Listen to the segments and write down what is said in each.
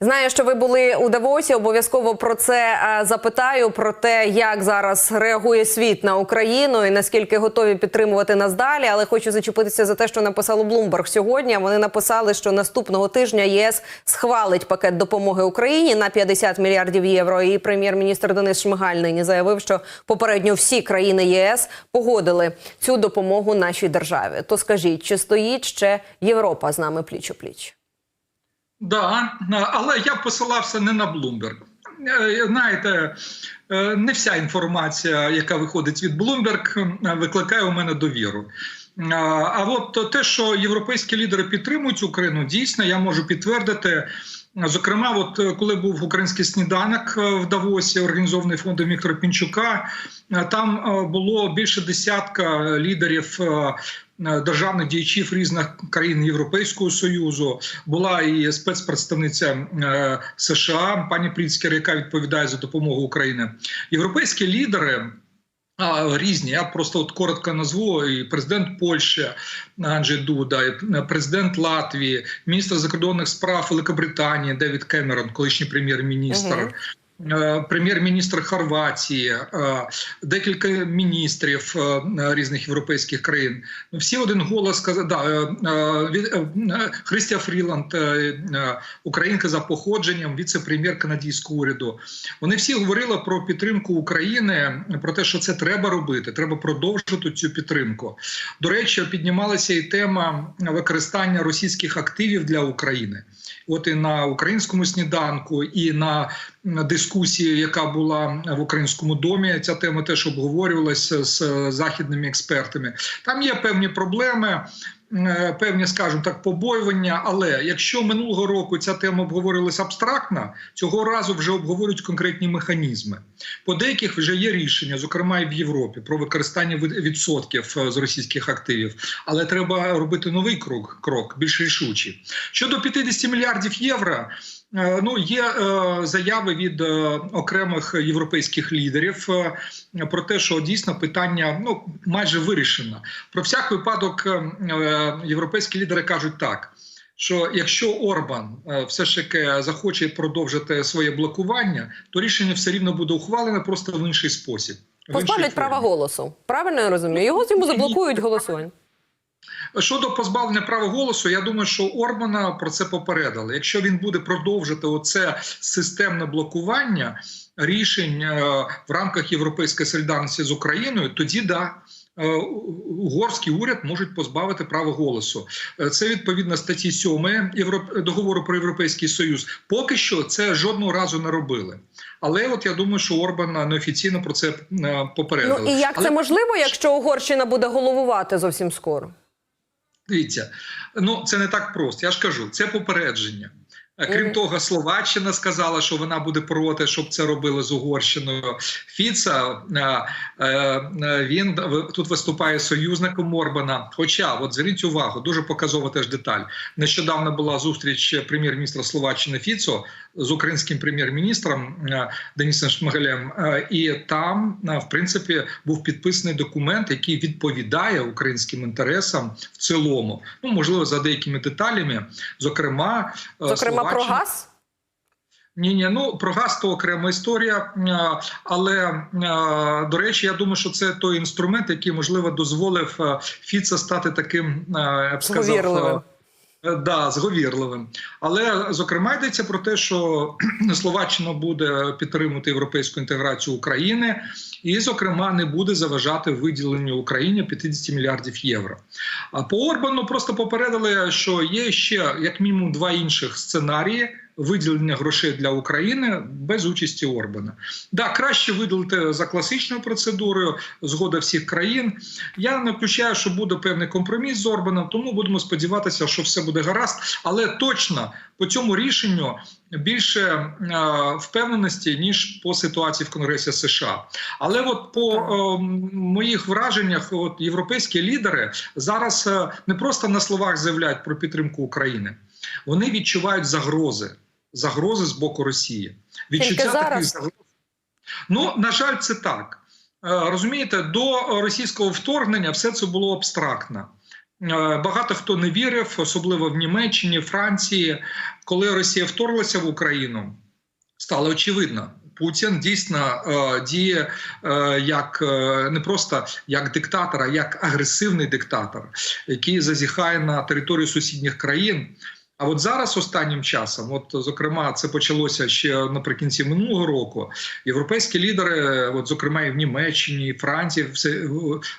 Знаю, що ви були у Давосі. Обов'язково про це е, запитаю про те, як зараз реагує світ на Україну і наскільки готові підтримувати нас далі. Але хочу зачепитися за те, що написало Bloomberg сьогодні. Вони написали, що наступного тижня ЄС схвалить пакет допомоги Україні на 50 мільярдів євро. І прем'єр-міністр Денис Шмигаль нині заявив, що попередньо всі країни ЄС погодили цю допомогу нашій державі. То скажіть, чи стоїть ще Європа з нами пліч о пліч? Да, але я посилався не на. Е, Знаєте, е, не вся інформація, яка виходить від Bloomberg, викликає у мене довіру. А, А от те, що європейські лідери підтримують Україну, дійсно я можу підтвердити. Зокрема, от е, коли був український сніданок е, в Давосі, організований фондом Віктора Пінчука, е, там е, було більше десятка лідерів е, е, державних діячів різних країн Європейського союзу. Була і спецпредставниця е, США, пані Пріцкер, яка відповідає за допомогу Україні. Європейські лідери. Різні, я просто от коротко назву і президент Польщі Анджей Дуда, і президент Латвії, міністр закордонних справ Великобританії Девід Кемерон, колишній прем'єр-міністр. Е, Прем'єр-міністр Хорватії, е, декілька міністрів е, різних європейських країн. Ну, Всі один голос сказали, да, Христя Фріланд, українка за походженням, віце-прем'єр канадського уряду. Вони всі говорили про підтримку України, про те, що це треба робити. Треба продовжити цю підтримку. До речі, піднімалася і тема використання російських активів для України. От і на українському сніданку, і на дискусії, яка була в українському домі, ця тема теж обговорювалася з західними експертами. Там є певні проблеми. е, Певні, скажімо так, побоювання. Але якщо минулого року ця тема обговорилася абстрактно, цього разу вже обговорюють конкретні механізми. По деяких вже є рішення, зокрема і в Європі, про використання від- відсотків е, з російських активів. Але треба робити новий крок, крок більш рішучий. Щодо 50 мільярдів євро. Е, Ну, є е, заяви від е, окремих європейських лідерів про те, що дійсно питання ну майже вирішено. Про всяк випадок європейські лідери кажуть так. Що якщо Орбан все ж таки захоче продовжити своє блокування, то рішення все рівно буде ухвалене просто в інший спосіб. Позбавлять права голосу. Правильно я розумію? Його йому заблокують голосування. Щодо позбавлення права голосу, я думаю, що Орбана про це попередили. Якщо він буде продовжити оце системне блокування рішень е, в рамках європейської солідарності з Україною, тоді да. е, Угорський уряд можуть позбавити права голосу. Е, Це відповідно статті 7 Європ... договору про європейський союз. Поки що це жодного разу не робили. Але от я думаю, що Орбан неофіційно про це попередили. Ну і як Але... це можливо, якщо Угорщина буде головувати зовсім скоро? Дивіться, ну це не так просто. Я ж кажу, це попередження. Е, Крім того, Словаччина сказала, що вона буде проти, щоб це робили з Угорщиною. Фіца е, е, він тут виступає союзником Орбана. Хоча, от зверніть увагу, дуже показова теж деталь. Нещодавно була зустріч прем'єр-міністра Словаччини Фіцо з українським прем'єр-міністром е, Денисом Шмигалем. Е, І там, е, в принципі, був підписаний документ, який відповідає українським інтересам в цілому. Ну можливо, за деякими деталями, зокрема, Зокрема, про газ? ні, ні, ну про газ то окрема історія. Але до речі, я думаю, що це той інструмент, який можливо дозволив Фіца стати таким, я б сказав, Да, зговірливим, але зокрема йдеться про те, що Словаччина буде підтримувати європейську інтеграцію України, і, зокрема, не буде заважати виділенню Україні 50 мільярдів євро. А по Орбану просто попередили, що є ще як мінімум два інших сценарії. Виділення грошей для України без участі Орбана. Да, краще виділити за класичною процедурою, згода всіх країн. Я не включаю, що буде певний компроміс з Орбаном, тому будемо сподіватися, що все буде гаразд. Але точно по цьому рішенню більше е, впевненості ніж по ситуації в Конгресі США. Але от по е, моїх враженнях, от європейські лідери зараз е, не просто на словах заявляють про підтримку України, вони відчувають загрози. Загрози з боку Росії. Відчуття таких загроз. Ну, на жаль, це так. Е, Розумієте, до російського вторгнення все це було абстрактно. багато хто не вірив, особливо в Німеччині, Франції, коли Росія вторглася в Україну, стало очевидно. Путін дійсно е, діє е, як е, не просто як диктатор, а як агресивний диктатор, який зазіхає на територію сусідніх країн. А от зараз останнім часом, от зокрема, це почалося ще наприкінці минулого року. Європейські лідери, от зокрема, і в Німеччині, і Франції, все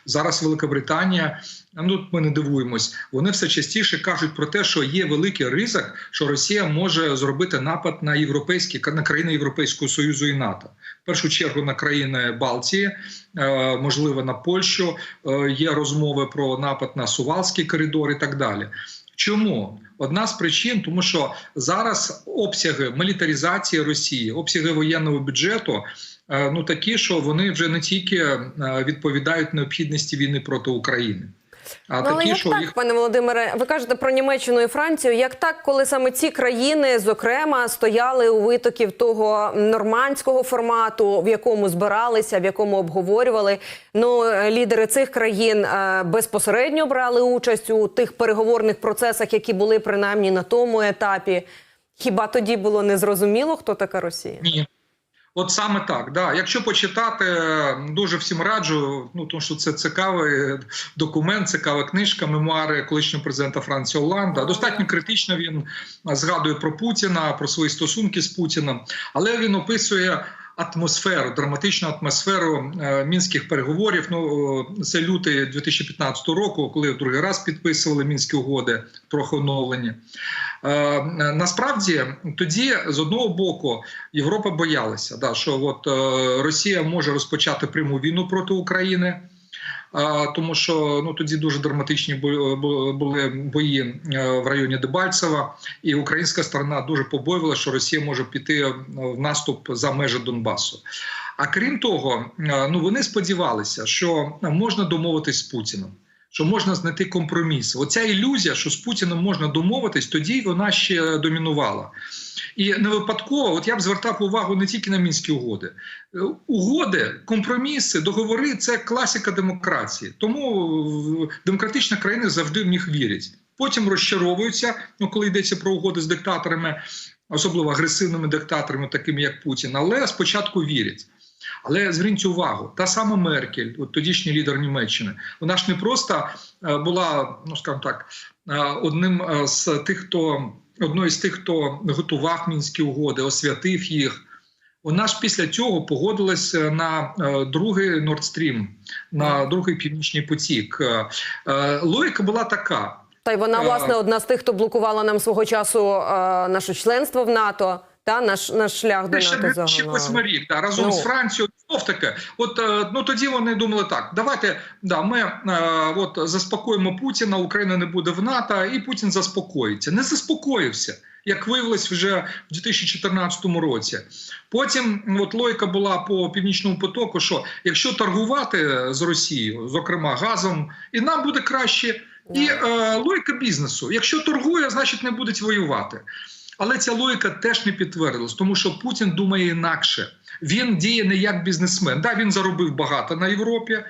зараз Великобританія. Ну ми не дивуємось. Вони все частіше кажуть про те, що є великий ризик, що Росія може зробити напад на європейські на країни Європейського союзу і НАТО. В першу чергу на країни Балтії, е, можливо, на Польщу. Е, Є розмови про напад на Сувалський коридор і так далі. Чому одна з причин, тому що зараз обсяги мілітаризації Росії, обсяги воєнного бюджету е, ну такі, що вони вже не тільки е, відповідають необхідності війни проти України. А Ну, але такі, як що так, їх пане Володимире, ви кажете про Німеччину і Францію. Як так, коли саме ці країни, зокрема, стояли у витоків того нормандського формату, в якому збиралися, в якому обговорювали? Ну, е, лідери цих країн е, безпосередньо брали участь у тих переговорних процесах, які були принаймні на тому етапі. Хіба тоді було незрозуміло, хто така Росія? ні. От саме так, да. Якщо почитати, дуже всім раджу. Ну тому що це цікавий документ, цікава книжка, мемуари колишнього президента Франції Оланда. Достатньо критично він згадує про Путіна, про свої стосунки з Путіним, але він описує. Атмосферу, драматичну атмосферу е, мінських переговорів. Ну це лютий 2015 року, коли в другий раз підписували мінські угоди, трохи оновлені. Е, насправді тоді з одного боку Європа боялася, да, що от е, Росія може розпочати пряму війну проти України. Тому що ну тоді дуже драматичні були бої в районі Дебальцева, і українська сторона дуже побоювала, що Росія може піти в наступ за межі Донбасу. А крім того, ну вони сподівалися, що можна домовитись з Путіним. Що можна знайти компроміс? Оця ілюзія, що з Путіним можна домовитись, тоді вона ще домінувала. І не випадково, от я б звертав увагу не тільки на мінські угоди. Угоди, компроміси, договори це класика демократії. Тому демократичні країни завжди в них вірять. Потім розчаровуються, ну коли йдеться про угоди з диктаторами, особливо агресивними диктаторами, такими як Путін, але спочатку вірять. Але зверніть увагу, та сама Меркель, от тодішній лідер Німеччини, вона ж не просто була, ну скажімо так, одним з тих, хто одною з тих, хто готував мінські угоди, освятив їх. Вона ж після цього погодилась на другий Stream, на другий північний потік. Логіка була така. Та й вона власне одна з тих, хто блокувала нам свого часу наше членство в НАТО. Та наш наш шлях до НАТО ще восьми рік да, разом ну. з Францією. Знов таки, от ну тоді вони думали так: давайте да ми е, от заспокоїмо Путіна, Україна не буде в НАТО, і Путін заспокоїться. Не заспокоївся, як виявилось вже в 2014 році. Потім от логіка була по північному потоку: що якщо торгувати з Росією, зокрема газом, і нам буде краще, і е, логіка бізнесу: якщо торгує, значить не будуть воювати. Але ця логіка теж не підтвердилась, тому що Путін думає інакше. Він діє не як бізнесмен. Да, він заробив багато на Європі,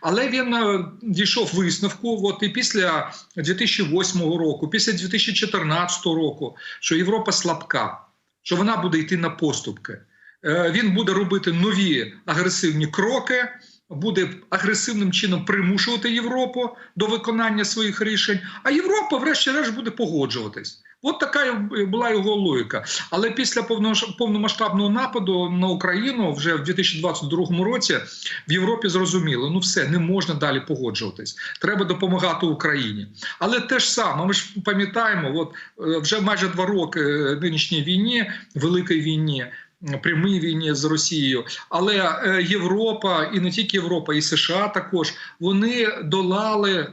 але він дійшов висновку. От і після 2008 року, після 2014 року, що Європа слабка, що вона буде йти на поступки. Він буде робити нові агресивні кроки. Буде агресивним чином примушувати Європу до виконання своїх рішень, а Європа, врешті-решт, буде погоджуватись. От така була його логіка. Але після повномасштабного нападу на Україну вже в 2022 році в Європі зрозуміли, ну все не можна далі погоджуватись. Треба допомагати Україні. Але те ж саме, ми ж пам'ятаємо, от вже майже два роки нинішній війні, великій війні. Прямій війні з Росією, але Європа і не тільки Європа, і США також вони долали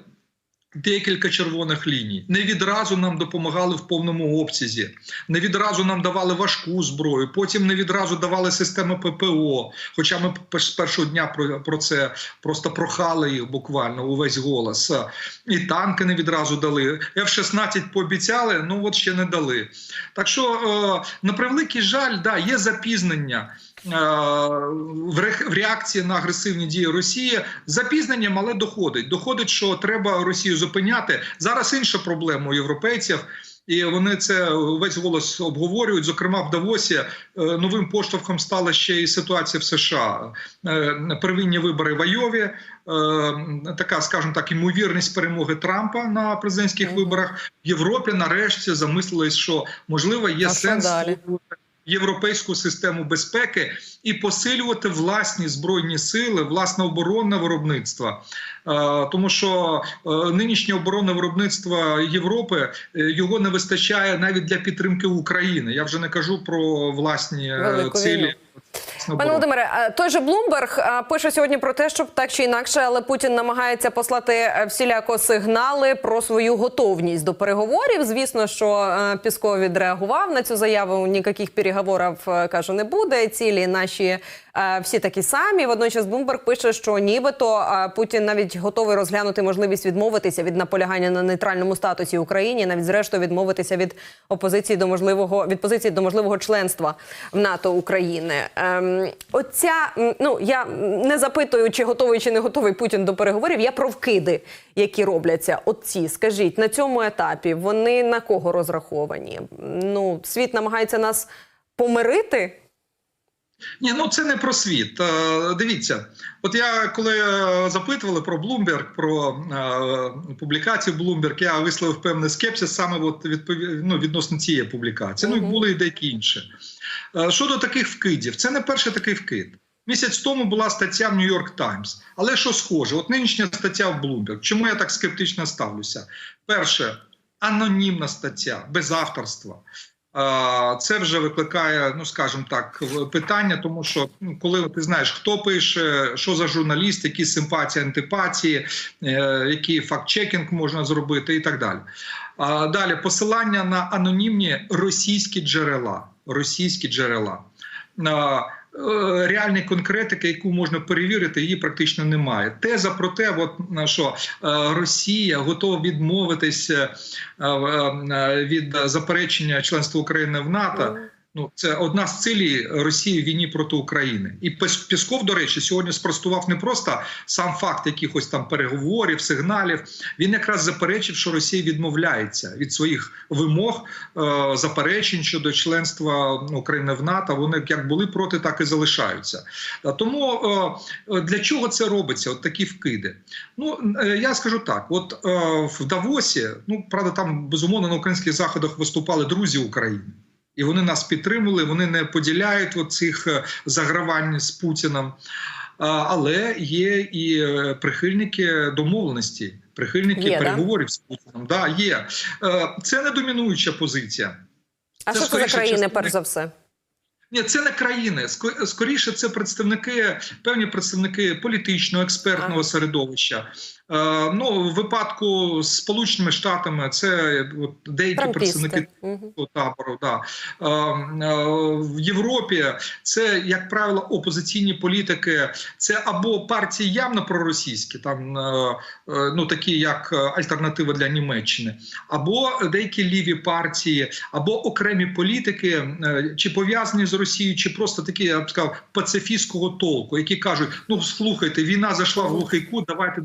декілька червоних ліній. Не відразу нам допомагали в повному обсязі, не відразу нам давали важку зброю. Потім не відразу давали системи ППО. Хоча ми з першого дня про, це просто прохали їх буквально увесь голос. І танки не відразу дали. F-16 пообіцяли, ну от ще не дали. Так що, е, на превеликий жаль, да, є запізнення. В реакції на агресивні дії Росії запізненням, але доходить. Доходить, що треба Росію зупиняти. Зараз інша проблема у європейців. І вони це весь голос обговорюють. Зокрема, в Давосі е, новим поштовхом стала ще і ситуація в США. Е, Первинні вибори в Айові, е, така, скажімо так, ймовірність перемоги Трампа на президентських виборах в Європі. Нарешті замислились, що можливо є А сенс далі? Європейську систему безпеки і посилювати власні збройні сили, власне оборонне виробництво. Е, Тому що е, нинішнє оборонне виробництво Європи е, його не вистачає навіть для підтримки України. Я вже не кажу про власні цілі. Пане. Володимире, той же Блумберг пише сьогодні про те, що так чи інакше, але Путін намагається послати е, всіляко сигнали про свою готовність до переговорів. Звісно, що е, Пісков відреагував на цю заяву. Ніяких переговорів е, каже не буде. Цілі наші е, всі такі самі. Водночас Блумберг пише, що нібито е, Путін навіть готовий розглянути можливість відмовитися від наполягання на нейтральному статусі Україні, навіть зрештою відмовитися від опозиції до можливого від позиції до можливого членства в НАТО України. Ем, оця ну я не запитую, чи готовий чи не готовий Путін до переговорів. Я про вкиди, які робляться. Оці, скажіть, на цьому етапі вони на кого розраховані? Ну, світ намагається нас помирити. Ні, ну це не про світ. Е, Дивіться, от я коли е, запитували про Bloomberg, про е, публікацію Bloomberg, я висловив певний скепсис саме от відпові... ну, відносно цієї публікації. Ну і були і деякі інші. Е, Щодо таких вкидів, це не перший такий вкид. Місяць тому була стаття в York Times. Але що схоже? От нинішня стаття в Bloomberg. Чому я так скептично ставлюся? Перше, анонімна стаття, без авторства. Це вже викликає, ну скажімо так, питання, тому що ну, коли ти знаєш, хто пише, що за журналіст, які симпатії, антипатії, е, який факт-чекінг можна зробити, і так далі. Далі посилання на анонімні російські джерела. Російські джерела. Е, Реальної конкретики, яку можна перевірити, її практично немає. Теза про те, от, що е, Росія готова відмовитися е, від заперечення членства України в НАТО. Ну, це одна з цілей Росії в війні проти України. І Пісков, до речі, сьогодні спростував не просто сам факт якихось там переговорів, сигналів. Він якраз заперечив, що Росія відмовляється від своїх вимог, е, заперечень щодо членства України в НАТО. Вони як були проти, так і залишаються. Е, Тому е, для чого це робиться? От такі вкиди. Ну я скажу так: от в Давосі, ну правда, там безумовно на українських заходах виступали друзі України. І вони нас підтримали, вони не поділяють цих загравань з Путіним. Але є і е, прихильники домовленості, прихильники Є, да? переговорів з Путіним. Да, є. Е, Це не домінуюча позиція. А Це що це за країни, перш за все? Ні, це не країни. Скоріше, це представники, певні представники політичного експертного середовища. Е, ну, в випадку з Сполученими Штатами це от, деякі представники Трампісти. Мгм. табору. Да. Е, е, в Європі це, як правило, опозиційні політики. Це або партії явно проросійські, там ну такі як альтернатива для Німеччини, або деякі ліві партії, або окремі політики, чи пов'язані з Росією, чи просто такі, я б сказав, пацифістського толку, які кажуть: ну слухайте, війна зайшла в глухий кут, давайте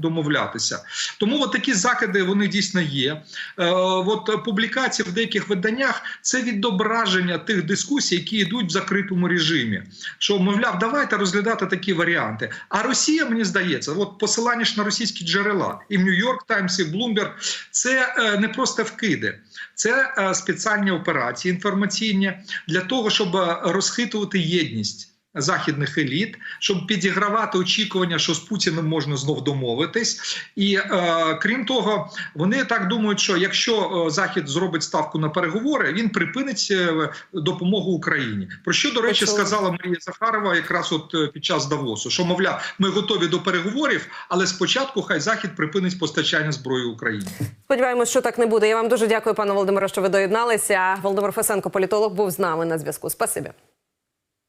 домовлятися. Тому от такі закиди вони дійсно є. Е, от публікації в деяких виданнях це відображення тих дискусій, які йдуть в закритому режимі. Що мовляв, давайте розглядати такі варіанти. А Росія, мені здається, от посилання ж на російські джерела і в Нью-Йорк Таймс, і Bloomberg, це е, не просто вкиди, це е, спеціальні операції інформаційні для того, щоб розхитувати єдність. Західних еліт, щоб підігравати очікування, що з Путіним можна знов домовитись, і е, крім того, вони так думають, що якщо е, Захід зробить ставку на переговори, він припинить е, допомогу Україні. Про що до речі сказала Марія Захарова, якраз от е, під час Давосу, що мовляв, ми готові до переговорів, але спочатку хай Захід припинить постачання зброї Україні. Сподіваємось, що так не буде. Я вам дуже дякую, пане Володимире, що ви доєдналися. Володимир Фесенко, політолог, був з нами на зв'язку. Спасибі.